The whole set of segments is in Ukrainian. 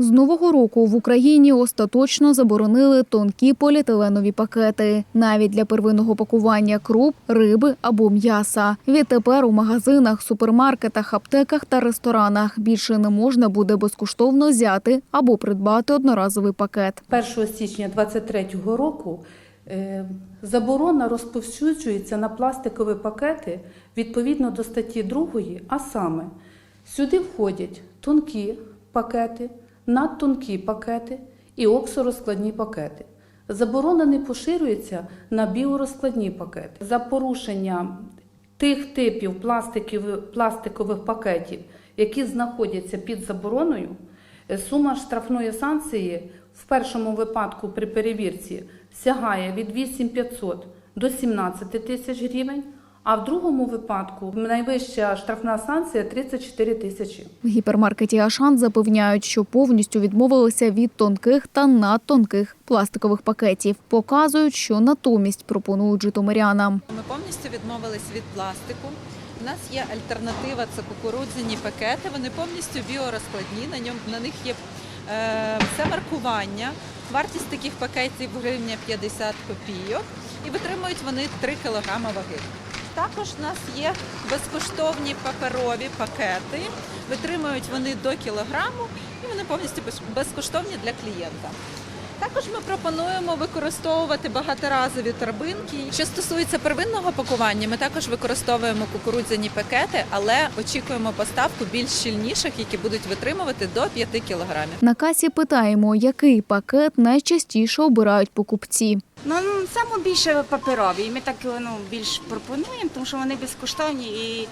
З нового року в Україні остаточно заборонили тонкі поліетиленові пакети, навіть для первинного пакування круп, риби або м'яса. Відтепер у магазинах, супермаркетах, аптеках та ресторанах більше не можна буде безкоштовно взяти або придбати одноразовий пакет. 1 січня 2023 року е, заборона розповсюджується на пластикові пакети відповідно до статті 2, а саме сюди входять тонкі пакети, надтонкі пакети і оксорозкладні пакети. Заборона не поширюється на біорозкладні пакети. За порушення тих типів пластикових пакетів, які знаходяться під забороною, Е, Сума штрафної санкції в першому випадку при перевірці сягає від 8500 до 17 тисяч гривень, а в другому випадку найвища штрафна санкція 34 тисячі. В гіпермаркеті Ашан запевняють, що повністю відмовилися від тонких та надтонких пластикових пакетів. Показують, що натомість пропонують житомирянам. Ми повністю відмовились від пластику. У нас є альтернатива, це кукурудзяні пакети. Вони повністю біорозкладні. На ньому на них є е, все маркування. Вартість таких пакетів гривня 50 копійок і витримують вони 3 кг ваги. Також у нас є безкоштовні паперові пакети. Витримують вони до кілограму і вони повністю без- безкоштовні для клієнта. Також ми пропонуємо використовувати багаторазові торбинки. Що стосується первинного пакування, ми також використовуємо кукурудзяні пакети, але очікуємо поставку більш щільніших, які будуть витримувати до 5 кілограмів. На касі питаємо, який пакет найчастіше обирають покупці. Ну, ну, саме більше паперові. Ми так ну, більш пропонуємо, тому що вони безкоштовні і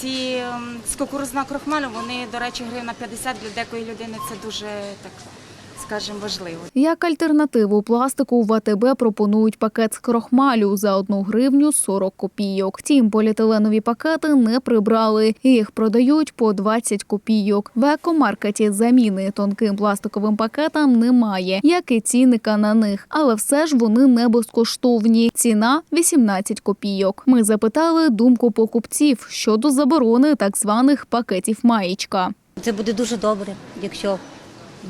ці ем, з кукурузного крохмалю, вони, до речі, гривна 50 для декої людини це дуже так, скажімо, важливо. Як альтернативу пластику в АТБ пропонують пакет з крохмалю за 1 гривню 40 копійок. Втім, поліетиленові пакети не прибрали. Їх продають по 20 копійок. В екомаркеті заміни тонким пластиковим пакетам немає, як і цінника на них. Але все ж вони не безкоштовні. Ціна 18 копійок. Ми запитали думку покупців щодо заборони так званих пакетів маєчка. Це буде дуже добре, якщо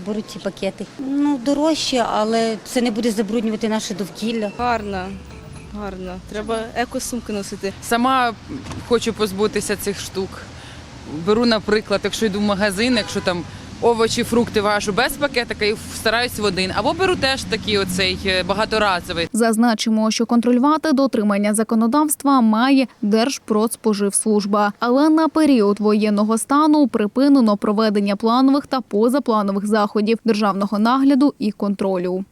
беруть ці пакети. Ну, дорожче, але це не буде забруднювати наше довкілля. Гарно, гарно. Треба екосумки носити. Сама хочу позбутися цих штук. Беру, наприклад, якщо йду в магазин, якщо там овочі, фрукти важу без пакетика і стараюсь в один. Або беру теж такий оцей е, багаторазовий. Зазначимо, що контролювати дотримання законодавства має Держпродспоживслужба. Але на період воєнного стану припинено проведення планових та позапланових заходів державного нагляду і контролю.